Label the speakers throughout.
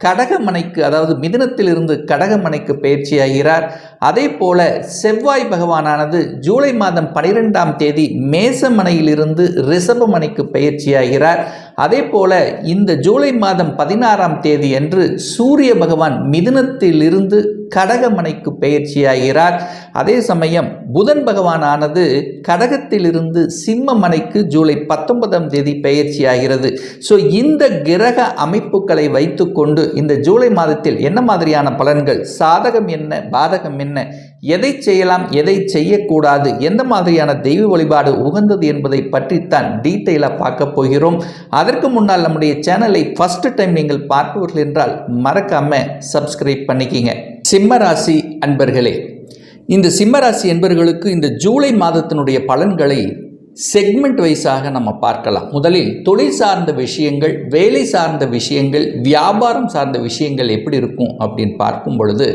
Speaker 1: கடகமனைக்கு அதாவது மிதனத்திலிருந்து கடகமனைக்கு பயிற்சியாகிறார். அதே போல செவ்வாய் பகவானானது ஜூலை மாதம் பனிரெண்டாம் தேதி மேசமனையிலிருந்து ரிஷபமனைக்கு பயிற்சியாகிறார். அதே போல இந்த ஜூலை மாதம் பதினாறாம் தேதி அன்று சூரிய பகவான் மிதுனத்திலிருந்து கடகமனைக்கு பயிற்சியாகிறார். அதே சமயம் புதன் பகவானானது கடகத்திலிருந்து சிம்மமனைக்கு ஜூலை பத்தொன்பதாம் தேதி பயிற்சியாகிறது. ஸோ இந்த கிரக அமைப்புகளை வைத்துக்கொண்டு இந்த ஜூலை மாதத்தில் என்ன மாதிரியான பலன்கள்? சாதகம் என்ன? பாதகம் என்ன? எதை செய்யலாம் எதை செய்யக்கூடாது? எந்த மாதிரியான தெய்வ வழிபாடு உகந்தது என்பதை பற்றித்தான் டீட்டெயிலாக பார்க்க போகிறோம். அதற்கு முன்னால் நம்முடைய சேனலை ஃபர்ஸ்ட் டைம் நீங்கள் பார்ப்பவர்கள் என்றால் மறக்காம சப்ஸ்கிரைப் பண்ணிக்கிங்க. சிம்மராசி அன்பர்களே இந்த சிம்மராசி என்பர்களுக்கு இந்த ஜூலை மாதத்தினுடைய பலன்களை செக்மெண்ட் வைஸாக நம்ம பார்க்கலாம். முதலில் தொழில் சார்ந்த விஷயங்கள் வேலை சார்ந்த விஷயங்கள் வியாபாரம் சார்ந்த விஷயங்கள் எப்படி இருக்கும் அப்படின்னு பார்க்கும் பொழுது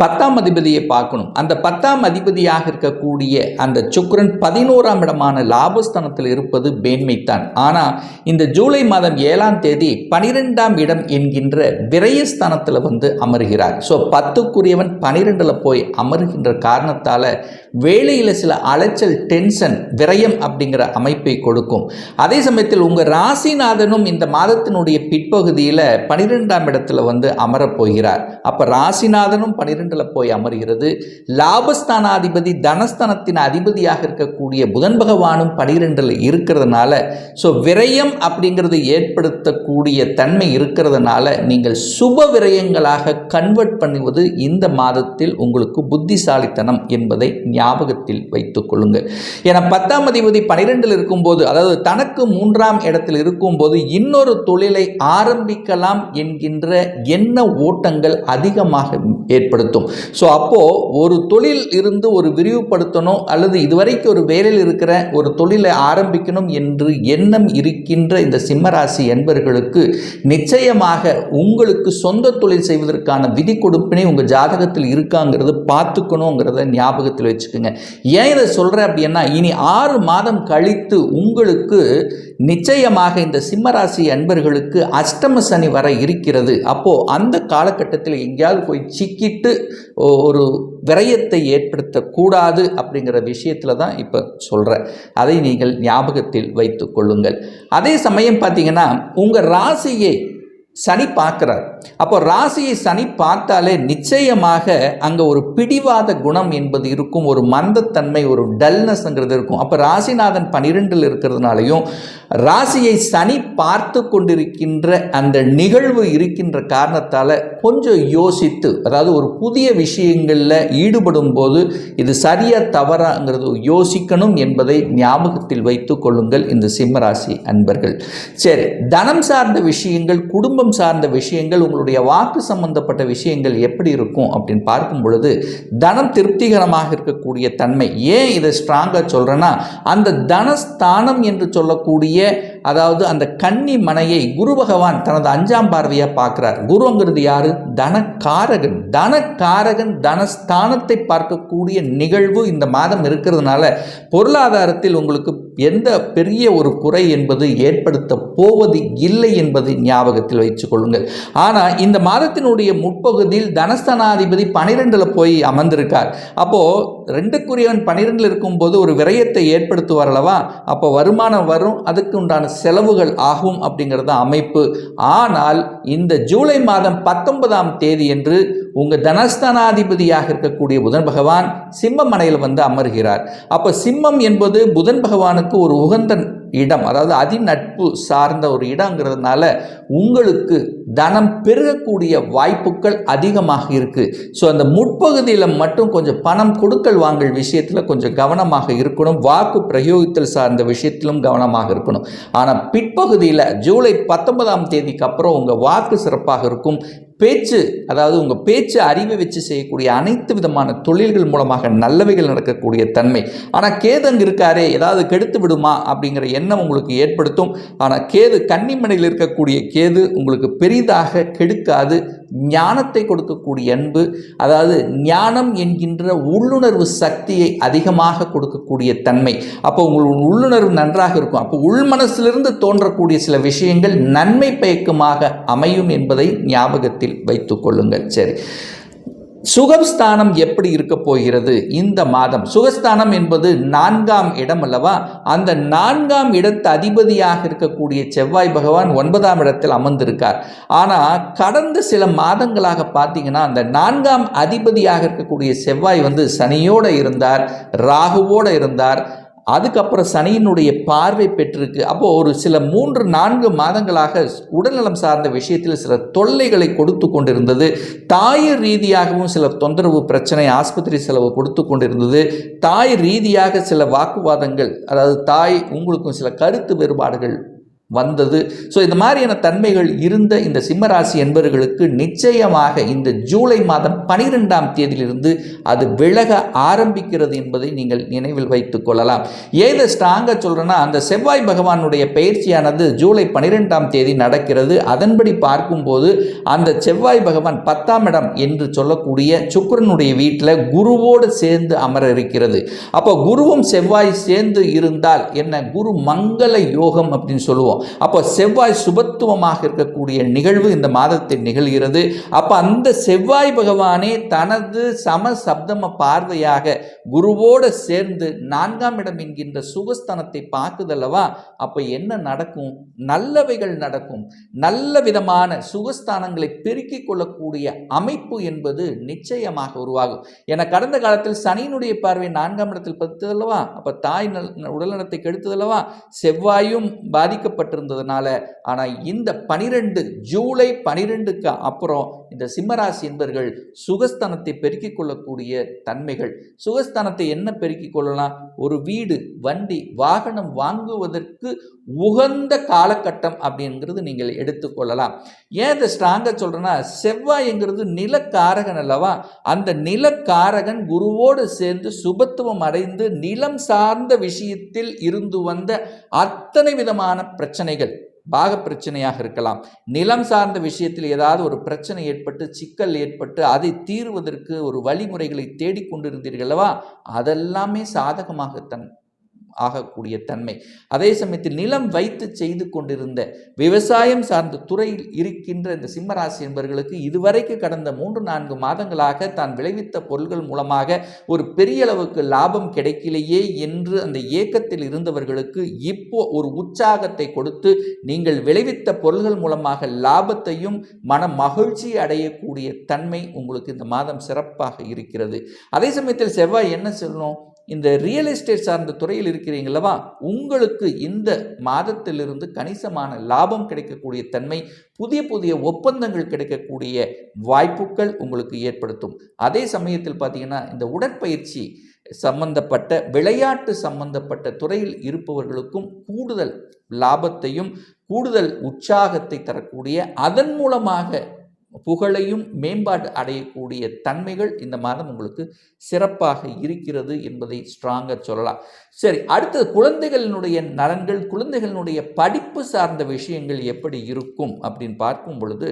Speaker 1: பத்தாம் அதிபதியை பார்க்கணும். அந்த பத்தாம் அதிபதியாக இருக்கக்கூடிய அந்த சுக்ரன் பதினோராம் இடமான லாபஸ்தானத்தில் இருப்பது மேன்மைத்தான் ஆனால் இந்த ஜூலை மாதம் ஏழாம் தேதி பனிரெண்டாம் இடம் என்கின்ற விரயஸ்தானத்தில் வந்து அமர்கிறார். ஸோ பத்துக்குரியவன் பனிரெண்டில் போய் அமர்கின்ற காரணத்தால் வேலையில் சில அலைச்சல் டென்ஷன் விரயம் அப்படிங்கிற அமைப்பை கொடுக்கும். அதே சமயத்தில் உங்கள் ராசிநாதனும் இந்த மாதத்தினுடைய பிற்பகுதியில் பனிரெண்டாம் இடத்துல வந்து அமரப் போகிறார். அப்போ ராசிநாதனும் பனிரெண்டில் போய் அமர்கிறது. லாபஸ்தானாதிபதி தனஸ்தானத்தின் அதிபதியாக இருக்கக்கூடிய புதன் பகவானும் பனிரெண்டில் இருக்கிறதுனால ஸோ விரயம் அப்படிங்கிறது ஏற்படுத்தக்கூடிய தன்மை இருக்கிறதுனால நீங்கள் சுப விரயங்களாக கன்வெர்ட் பண்ணுவது இந்த மாதத்தில் உங்களுக்கு புத்திசாலித்தனம் என்பதை ஞாபகத்தில் வைத்துக் கொள்ளுங்கள் ஏன்னா பத்தாம் அதிபதி பனிரெண்டில் இருக்கும்போது அதாவது தனக்கு மூன்றாம் இடத்தில் இருக்கும்போது இன்னொரு தொழிலை ஆரம்பிக்கலாம் என்கின்ற எண்ண ஓட்டங்கள் அதிகமாக ஏற்படுத்தும். ஸோ அப்போது ஒரு தொழில் இருந்து ஒரு விரிவுபடுத்தணும் அல்லது இதுவரைக்கும் ஒரு வேலையில் இருக்கிற ஒரு தொழிலை ஆரம்பிக்கணும் என்று எண்ணம் இருக்கின்ற இந்த சிம்மராசி என்பர்களுக்கு நிச்சயமாக உங்களுக்கு சொந்த தொழில் செய்வதற்கான விதி கொடுப்பினை உங்கள் ஜாதகத்தில் இருக்காங்கிறது பார்த்துக்கணுங்கிறத ஞாபகத்தில் வச்சுக்கோங்க. ஏன் இதை சொல்கிறேன் அப்படின்னா இனி ஆறு மாதம் கழித்து உங்களுக்கு நிச்சயமாக இந்த சிம்மராசி அன்பர்களுக்கு அஷ்டம சனி வர இருக்கிறது. அப்போது அந்த காலகட்டத்தில் எங்கேயாவது போய் சிக்கிட்டு ஒரு விரயத்தை ஏற்படுத்தக்கூடாது அப்படிங்கிற விஷயத்தில் தான் இப்போ சொல்கிறேன் அதை நீங்கள் ஞாபகத்தில் வைத்து கொள்ளுங்கள். அதே சமயம் பார்த்தீங்கன்னா உங்கள் ராசியை சனி பார்க்குறார். அப்போ ராசியை சனி பார்த்தாலே நிச்சயமாக அங்கே ஒரு பிடிவாத குணம் என்பது இருக்கும் ஒரு மந்தத்தன்மை ஒரு டல்னஸ்ங்கிறது இருக்கும். அப்போ ராசிநாதன் பனிரெண்டில் இருக்கிறதுனாலையும் ராசியை சனி பார்த்து கொண்டிருக்கின்ற அந்த நிகழ்வு இருக்கின்ற காரணத்தால் கொஞ்சம் யோசித்து அதாவது ஒரு புதிய விஷயங்களில் ஈடுபடும் போது இது சரியா தவறாங்கிறது யோசிக்கணும் என்பதை ஞாபகத்தில் வைத்து கொள்ளுங்கள் இந்த சிம்மராசி அன்பர்கள். சரி தனம் சார்ந்த விஷயங்கள் குடும்பம் சார்ந்த விஷயங்கள் உங்களுடைய வாக்கு சம்பந்தப்பட்ட விஷயங்கள் எப்படி இருக்கும் அப்படின்னு பார்க்கும் பொழுது தனம் திருப்திகரமாக இருக்கக்கூடிய தன்மை ஏன் இதை ஸ்ட்ராங்காக சொல்கிறேன்னா அந்த தனஸ்தானம் என்று சொல்லக்கூடிய அதாவது அந்த கன்னி மனையை குரு பகவான் தனது அஞ்சாம் பார்வையாக பார்க்குறார். குருங்கிறது யாரு? தனக்காரகன். தனக்காரகன் தனஸ்தானத்தை பார்க்கக்கூடிய நிகழ்வு இந்த மாதம் இருக்கிறதுனால பொருளாதாரத்தில் உங்களுக்கு எந்த பெரிய ஒரு குறை என்பது ஏற்படுத்த போவது இல்லை என்பதை ஞாபகத்தில் வைத்துக் கொள்ளுங்கள். ஆனால் இந்த மாதத்தினுடைய முற்பகுதியில் தனஸ்தானாதிபதி பனிரெண்டில் போய் அமர்ந்திருக்கார். அப்போது ரெண்டுக்குரியவன் பன்னிரெண்டில் இருக்கும்போது ஒரு விரயத்தை ஏற்படுத்துவார் அல்லவா? அப்போ வருமானம் வரும் அதுக்கு உண்டான செலவுகள் ஆகும் அப்படிங்கிறது தான் அமைப்பு. ஆனால் இந்த ஜூலை மாதம் பத்தொன்பதாம் தேதி என்று உங்கள் தனஸ்தானாதிபதியாக இருக்கக்கூடிய புதன் பகவான் சிம்ம மனையில் வந்து அமர்கிறார். அப்போ சிம்மம் என்பது புதன் பகவானுக்கு ஒரு உகந்த இடம் அதாவது அதிநட்பு சார்ந்த ஒரு இடங்கிறதுனால உங்களுக்கு தனம் பெருகக்கூடிய வாய்ப்புகள் அதிகமாக இருக்குது ஸோ அந்த முற்பகுதியில் மட்டும் கொஞ்சம் பணம் கொடுக்கல் வாங்கல் விஷயத்தில் கொஞ்சம் கவனமாக இருக்கணும். வாக்கு பிரயோகித்தல் சார்ந்த விஷயத்திலும் கவனமாக இருக்கணும். ஆனால் பிற்பகுதியில் ஜூலை பத்தொன்பதாம் தேதிக்கு அப்புறம் உங்கள் வாக்கு சிறப்பாக இருக்கும். பேச்சு அதாவது உங்கள் பேச்சு அறிவை வச்சு செய்யக்கூடிய அனைத்து விதமான தொழில்கள் மூலமாக நல்லவைகள் நடக்கக்கூடிய தன்மை. ஆனால் கேது அங்கே இருக்காரே ஏதாவது கெடுத்து விடுமா அப்படிங்கிற எண்ணம் உங்களுக்கு ஏற்படுத்தும். ஆனால் கேது கன்னிமனையில் இருக்கக்கூடிய கேது உங்களுக்கு பெரிதாக கெடுக்காது ஞானத்தை கொடுக்கக்கூடிய அன்பு அதாவது ஞானம் என்கின்ற உள்ளுணர்வு சக்தியை அதிகமாக கொடுக்கக்கூடிய தன்மை. அப்போ உங்கள் உள்ளுணர்வு நன்றாக இருக்கும். அப்போ உள்மனசிலிருந்து தோன்றக்கூடிய சில விஷயங்கள் நன்மை பயக்கமாக அமையும் என்பதை ஞாபகத்தில் வைத்துக் கொள்ளுங்கள். சரி. சுகஸ்தானம் எப்படி இருக்க போகிறது இந்த மாதம்? சுகஸ்தானம் என்பது நான்காம் இடம் அல்லவா? அந்த நான்காம் இடத்து அதிபதியாக இருக்கக்கூடிய செவ்வாய் பகவான் ஒன்பதாம் இடத்தில் அமர்ந்திருக்கார். ஆனால் கடந்த சில மாதங்களாக பார்த்தீங்கன்னா அந்த நான்காம் அதிபதியாக இருக்கக்கூடிய செவ்வாய் வந்து சனியோடு இருந்தார் ராகுவோடு இருந்தார். அதுக்கப்புறம் சனியினுடைய பார்வை பெற்றிருக்கு. அப்போ ஒரு சில மூன்று நான்கு மாதங்களாக உடல்நலம் சார்ந்த விஷயத்தில் சில தொல்லைகளை கொடுத்து கொண்டிருந்தது. தாய் ரீதியாகவும் சில தொந்தரவு பிரச்சனை ஆஸ்பத்திரி செலவு கொடுத்து கொண்டிருந்தது. தாய் ரீதியாக சில வாக்குவாதங்கள் அதாவது தாய் உங்களுக்கும் சில கருத்து வேறுபாடுகள் வந்தது. ஸோ இந்த மாதிரியான தன்மைகள் இருந்த இந்த சிம்மராசி என்பவர்களுக்கு நிச்சயமாக இந்த ஜூலை மாதம் பனிரெண்டாம் தேதியிலிருந்து அது விலக ஆரம்பிக்கிறது என்பதை நீங்கள் நினைவில் வைத்துக் கொள்ளலாம். ஏதை ஸ்ட்ராங்காக சொல்கிறேன்னா அந்த செவ்வாய் பகவானுடைய பயிற்சியானது ஜூலை பனிரெண்டாம் தேதி நடக்கிறது. அதன்படி பார்க்கும்போது அந்த செவ்வாய் பகவான் பத்தாம் இடம் என்று சொல்லக்கூடிய சுக்கரனுடைய வீட்டில் குருவோடு சேர்ந்து அமர இருக்கிறது அப்போ குருவும் செவ்வாய் சேர்ந்து இருந்தால் என்ன? குரு மங்கள யோகம் அப்படின்னு சொல்லுவோம். அப்போ செவ்வாய் சுபத்துவமாக இருக்கக்கூடிய நிகழ்வு இந்த மாதத்தில் நிகழ்கிறது. அப்போ அந்த செவ்வாய் பகவானே தனது சம சப்தம பார்வையாக குருவோடு சேர்ந்து நான்காம் இடம் என்கின்ற சுகஸ்தானத்தை பார்க்குதல்லவா? அப்போ என்ன நடக்கும்? நல்லவைகள் நடக்கும். நல்ல விதமான சுகஸ்தானங்களை பெருக்கிக் கொள்ளக்கூடிய அமைப்பு என்பது நிச்சயமாக உருவாகும். என கடந்த காலத்தில் சனியினுடைய பார்வை நான்காம் இடத்தில் பத்துதல்லவா அப்போ தாய் நல் உடல்நலத்தை கெடுத்ததல்லவா? செவ்வாயும் பாதிக்கப்பட்டிருந்ததுனால ஆனால் இந்த பனிரெண்டு ஜூலை பனிரெண்டுக்கு அப்புறம் இந்த சிம்மராசி என்பர்கள் சுகஸ்தானத்தை பெருக்கிக் கொள்ளக்கூடிய தன்மைகள். சுகஸ்தானத்தை என்ன பெருக்கிக் கொள்ளலாம்? ஒரு வீடு வண்டி வாகனம் வாங்குவதற்கு உகந்த காலகட்டம் அப்படிங்கிறது நீங்கள் எடுத்துக்கொள்ளலாம் ஏன் இதை ஸ்ட்ராங்காக சொல்கிறேன்னா செவ்வாய்ங்கிறது நிலக்காரகன் அல்லவா? அந்த நிலக்காரகன் குருவோடு சேர்ந்து சுபத்துவம் அடைந்து நிலம் சார்ந்த விஷயத்தில் இருந்து வந்த அத்தனை விதமான பிரச்சனைகள் பாக பிரச்சனையாக இருக்கலாம். நிலம் சார்ந்த விஷயத்தில் ஏதாவது ஒரு பிரச்சனை ஏற்பட்டு சிக்கல் ஏற்பட்டு அதை தீர்வதற்கு ஒரு வழிமுறைகளை தேடிக்கொண்டிருந்தீர்களவா அதெல்லாமே சாதகமாகத்தான் ஆகக்கூடிய தன்மை. அதே சமயத்தில் நிலம் வைத்து செய்து கொண்டிருந்த விவசாயம் சார்ந்த துறையில் இருக்கின்ற இந்த சிம்மராசி என்பவர்களுக்கு இதுவரைக்கு கடந்த மூன்று நான்கு மாதங்களாக தான் விளைவித்த பொருள்கள் மூலமாக ஒரு பெரிய அளவுக்கு லாபம் கிடைக்கலையே என்று அந்த ஏக்கத்தில் இருந்தவர்களுக்கு இப்போ ஒரு உற்சாகத்தை கொடுத்து நீங்கள் விளைவித்த பொருள்கள் மூலமாக லாபத்தையும் மன மகிழ்ச்சி அடையக்கூடிய தன்மை உங்களுக்கு இந்த மாதம் சிறப்பாக இருக்கிறது. அதே சமயத்தில் செவ்வாய் என்ன சொல்லணும் இந்த ரியல் எஸ்டேட் சார்ந்த துறையில் இருக்கிறீங்களவா உங்களுக்கு இந்த மாதத்திலிருந்து கணிசமான லாபம் கிடைக்கக்கூடிய தன்மை புதிய புதிய ஒப்பந்தங்கள் கிடைக்கக்கூடிய வாய்ப்புகள் உங்களுக்கு ஏற்படுத்தும். அதே சமயத்தில் பார்த்தீங்கன்னா இந்த உடற்பயிற்சி சம்பந்தப்பட்ட விளையாட்டு சம்பந்தப்பட்ட துறையில் இருப்பவர்களுக்கும் கூடுதல் லாபத்தையும் கூடுதல் உற்சாகத்தை தரக்கூடிய அதன் மூலமாக புகழையும் மேம்பாடு அடையக்கூடிய தன்மைகள் இந்த மாதம் உங்களுக்கு சிறப்பாக இருக்கிறது என்பதை ஸ்ட்ராங்காக சொல்லலாம். சரி அடுத்தது குழந்தைகளினுடைய நலன்கள் குழந்தைகளினுடைய படிப்பு சார்ந்த விஷயங்கள் எப்படி இருக்கும் அப்படின்னு பார்க்கும் பொழுது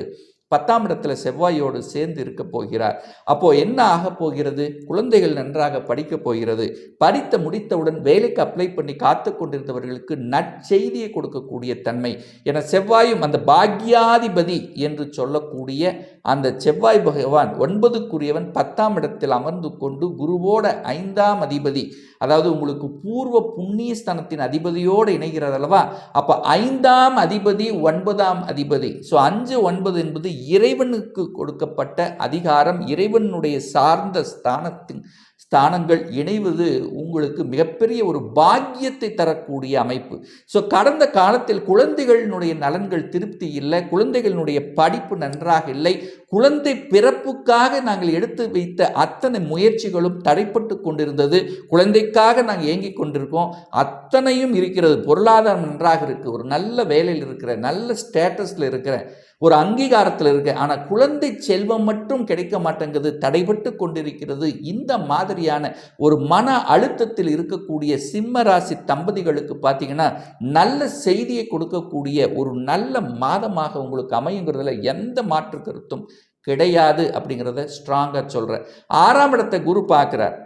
Speaker 1: பத்தாம் இடத்துல செவ்வாயோடு சேர்ந்து இருக்க போகிறார். அப்போது என்ன ஆக போகிறது? குழந்தைகள் நன்றாக படிக்க போகிறது. படித்து முடித்தவுடன் வேலைக்கு அப்ளை பண்ணி காத்து கொண்டிருந்தவர்களுக்கு நற்செய்தியை கொடுக்கக்கூடிய தன்மை. என செவ்வாயும் அந்த பாக்யாதிபதி என்று சொல்லக்கூடிய அந்த செவ்வாய் பகவான் ஒன்பதுக்குரியவன் பத்தாம் இடத்தில் அமர்ந்து கொண்டு குருவோட ஐந்தாம் அதிபதி அதாவது உங்களுக்கு பூர்வ புண்ணிய ஸ்தானத்தின் அதிபதியோடு இணைகிறது அல்லவா? அப்போ ஐந்தாம் அதிபதி ஒன்பதாம் அதிபதி. ஸோ அஞ்சு ஒன்பது என்பது இறைவனுக்கு கொடுக்கப்பட்ட அதிகாரம் இறைவனுடைய சார்ந்த ஸ்தானத்தின் ஸ்தானங்கள் இணைவது உங்களுக்கு மிகப்பெரிய ஒரு பாக்கியத்தை தரக்கூடிய அமைப்பு. ஸோ கடந்த காலத்தில் குழந்தைகளினுடைய நலன்கள் திருப்தி இல்லை குழந்தைகளினுடைய படிப்பு நன்றாக இல்லை குழந்தை பிறப்புக்காக நாங்கள் எடுத்து வைத்த அத்தனை முயற்சிகளும் தடைப்பட்டு கொண்டிருந்தது. குழந்தைக்காக நாங்கள் ஏங்கிக் கொண்டிருக்கோம். அத்தனையும் இருக்கிறது. பொருளாதாரம் நன்றாக இருக்குது ஒரு நல்ல வேலையில் இருக்கிற நல்ல ஸ்டேட்டஸில் இருக்கிற ஒரு அங்கீகாரத்தில் இருக்க ஆனால் குழந்தை செல்வம் மட்டும் கிடைக்க மாட்டேங்குது. தடைபட்டு கொண்டிருக்கிறது. இந்த மாதிரியான ஒரு மன அழுத்தத்தில் இருக்கக்கூடிய சிம்ம ராசி தம்பதிகளுக்கு பார்த்தீங்கன்னா நல்ல செய்தியை கொடுக்கக்கூடிய ஒரு நல்ல மாதமாக உங்களுக்கு அமையுங்கிறதுல எந்த மாற்று கருத்தும் கிடையாது அப்படிங்கிறத ஸ்ட்ராங்காக சொல்கிறேன் ஆறாம் இடத்தை குரு பார்க்குறார்.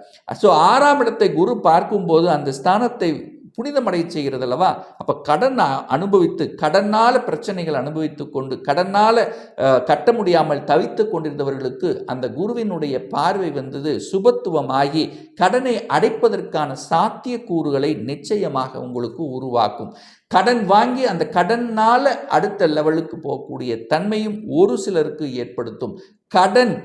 Speaker 1: ஸோ ஆறாம் இடத்தை குரு பார்க்கும்போது அந்த ஸ்தானத்தை புனிதமடை செய்கிறது அல்லவா? அப்போ கடன் அனுபவித்து கடனால் பிரச்சனைகள் அனுபவித்து கொண்டு கடனால் கட்ட முடியாமல் தவித்து கொண்டிருந்தவர்களுக்கு அந்த குருவினுடைய பார்வை வந்தது சுபத்துவமாகி கடனை அடைப்பதற்கான சாத்தியக்கூறுகளை நிச்சயமாக உங்களுக்கு உருவாக்கும். கடன் வாங்கி அந்த கடனால் அடுத்த லெவலுக்கு போகக்கூடிய தன்மையும் ஒரு சிலருக்கு ஏற்படுத்தும். கடன்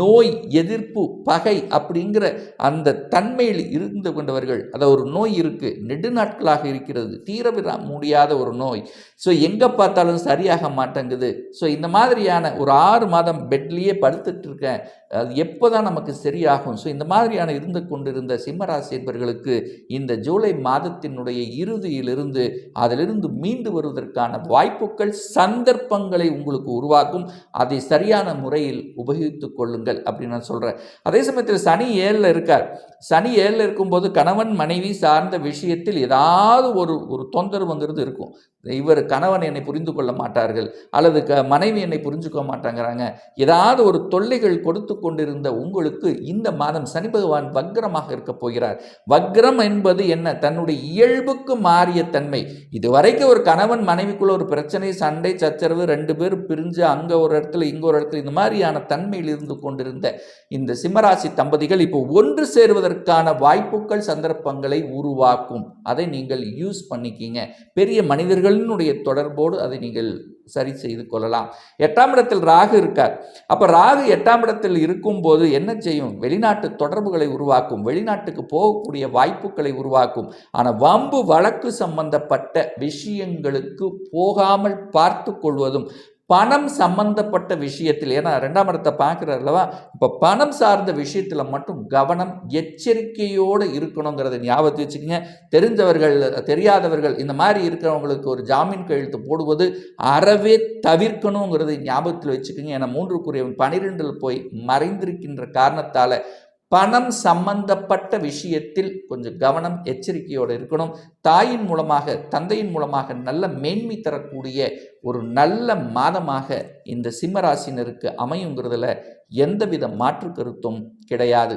Speaker 1: நோய் எதிர்ப்பு பகை அப்படிங்கிற அந்த தன்மையில் இருந்து கொண்டவர்கள் அதை ஒரு நோய் இருக்குது நெடுநாட்களாக இருக்கிறது தீரவிட முடியாத ஒரு நோய். ஸோ எங்கே பார்த்தாலும் சரியாக மாட்டேங்குது. ஸோ இந்த மாதிரியான ஒரு ஆறு மாதம் பெட்லேயே படுத்துட்டு இருக்கேன். அது எப்போ தான் நமக்கு சரியாகும்? ஸோ இந்த மாதிரியான இருந்து கொண்டிருந்த சிம்மராசி என்பர்களுக்கு இந்த ஜூலை மாதத்தினுடைய இறுதியிலிருந்து அதிலிருந்து மீண்டு வருவதற்கான வாய்ப்புகள் சந்தர்ப்பங்களை உங்களுக்கு உருவாக்கும். அதை சரியான முறையில் உபயோகித்து கொள்ளுங்கள் அப்படின்னு நான் சொல்கிறேன் அதே சமயத்தில் சனி ஏழில் இருக்கார். சனி ஏழில் இருக்கும்போது கணவன் மனைவி சார்ந்த விஷயத்தில் ஏதாவது ஒரு ஒரு தொந்தரவுங்கிறது இருக்கும். இவர் கணவன் என்னை புரிந்து கொள்ள மாட்டார்கள் அல்லது க மனைவி என்னை புரிஞ்சுக்க மாட்டாங்கிறாங்க. ஏதாவது ஒரு தொல்லைகள் கொடுத்து கொண்டிருந்த உங்களுக்கு இந்த மாதம் சனி பகவான் வக்ரமாக இருக்க போகிறார். வக்ரம் என்பது என்ன? தன்னுடைய இயல்புக்கு மாறிய தன்மை. இதுவரைக்கும் ஒரு கணவன் மனைவிக்குள்ள ஒரு பிரச்சனை சண்டை சச்சரவு ரெண்டு பேர் பிரிஞ்சு அங்கே ஒரு இடத்துல இங்கே ஒரு இடத்துல இந்த மாதிரியான தன்மையில் இருந்து கொண்டிருந்த இந்த சிம்மராசி தம்பதிகள் இப்போ ஒன்று சேருவதற்கான வாய்ப்புகள் சந்தர்ப்பங்களை உருவாக்கும். அதை நீங்கள் யூஸ் பண்ணிக்கிங்க. பெரிய மனிதர்களினுடைய தொடர்போடு அதை நீங்கள் சரி செய்து கொள்ளலாம். எட்டாம் இடத்தில் ராகு இருக்கார். அப்போ ராகு எட்டாம் இடத்தில் இருக்கும்போது என்ன செய்யும்? வெளிநாட்டு தொடர்புகளை உருவாக்கும் வெளிநாட்டுக்கு போகக்கூடிய வாய்ப்புகளை உருவாக்கும். ஆனால் வம்பு வழக்கு சம்பந்தப்பட்ட விஷயங்களுக்கு போகாமல் பார்த்து கொள்வதும் பணம் சம்பந்தப்பட்ட விஷயத்தில் ஏன்னா ரெண்டாம் இடத்தை பார்க்குறாரு அல்லவா? இப்போ பணம் சார்ந்த விஷயத்தில் மட்டும் கவனம் எச்சரிக்கையோடு இருக்கணுங்கிறத ஞாபகத்தை வச்சுக்கோங்க. தெரிஞ்சவர்கள் தெரியாதவர்கள் இந்த மாதிரி இருக்கிறவங்களுக்கு ஒரு ஜாமீன் கையெழுத்து போடுவது அறவே தவிர்க்கணுங்கிறதை ஞாபகத்தில் வச்சுக்கோங்க. ஏன்னா மூன்றுக்குரியவன் பனிரெண்டில் போய் மறைந்திருக்கின்ற காரணத்தால் பணம் சம்பந்தப்பட்ட விஷயத்தில் கொஞ்சம் கவனம் எச்சரிக்கையோடு இருக்கணும். தாயின் மூலமாக தந்தையின் மூலமாக நல்ல மேன்மை தரக்கூடிய ஒரு நல்ல மாதமாக இந்த சிம்மராசினருக்கு அமையுங்கிறதுல எந்தவித மாற்று கருத்தும் கிடையாது.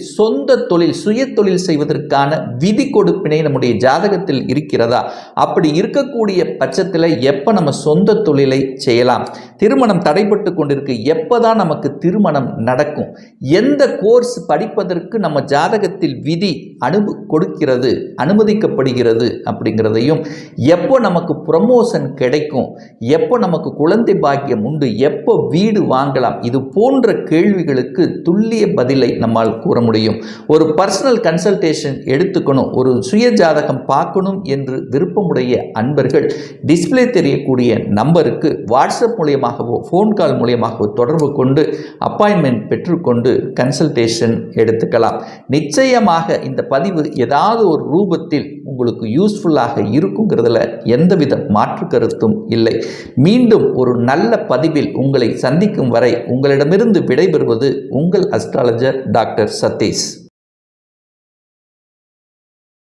Speaker 1: சொந்த தொழில் சுய தொழில் செய்வதற்கான விதி கொடுப்பினை நம்முடைய ஜாதகத்தில் இருக்கிறதா? அப்படி இருக்கக்கூடிய பட்சத்தில் எப்போ நம்ம சொந்த தொழிலை செய்யலாம்? திருமணம் தடைப்பட்டு கொண்டிருக்கு. எப்போ தான் நமக்கு திருமணம் நடக்கும்? எந்த கோர்ஸ் படிப்பதற்கு நம்ம ஜாதகத்தில் விதி அனுபு கொடுக்கிறது அனுமதிக்கப்படுகிறது அப்படிங்கிறதையும் எப்போ நமக்கு ப்ரமோஷன் கிடைக்கும்? எப்போ நமக்கு குழந்தை பாக்கியம் உண்டு? எப்போ வீடு வாங்கலாம்? இது போன்ற கேள்விகளுக்கு துல்லிய பதிலை நம்மால் கூற முடியும். ஒரு பர்சனல் கன்சல்டேஷன் எடுத்துக்கணும். ஒரு சுய ஜாதகம் பார்க்கணும் என்று விருப்பமுடைய அன்பர்கள் டிஸ்ப்ளே தெரியக்கூடிய நம்பருக்கு வாட்ஸ்அப் மூலியமாகவோ ஃபோன் கால் மூலியமாகவோ தொடர்பு கொண்டு அப்பாயின்மெண்ட் பெற்றுக்கொண்டு கன்சல்டேஷன் எடுத்துக்கலாம். நிச்சயமாக இந்த பதிவு ஏதாவது ஒரு ரூபத்தில் உங்களுக்கு யூஸ்ஃபுல்லாக இருக்குங்கிறதுல எந்தவித மாற்று கருத்தும் இல்லை. மீண்டும் ஒரு நல்ல பதிவில் உங்களை சந்திக்கும் வரை உங்களிடமிருந்து விடைபெறுவது உங்கள் அஸ்ட்ராலஜர் டாக்டர் சதீஷ்.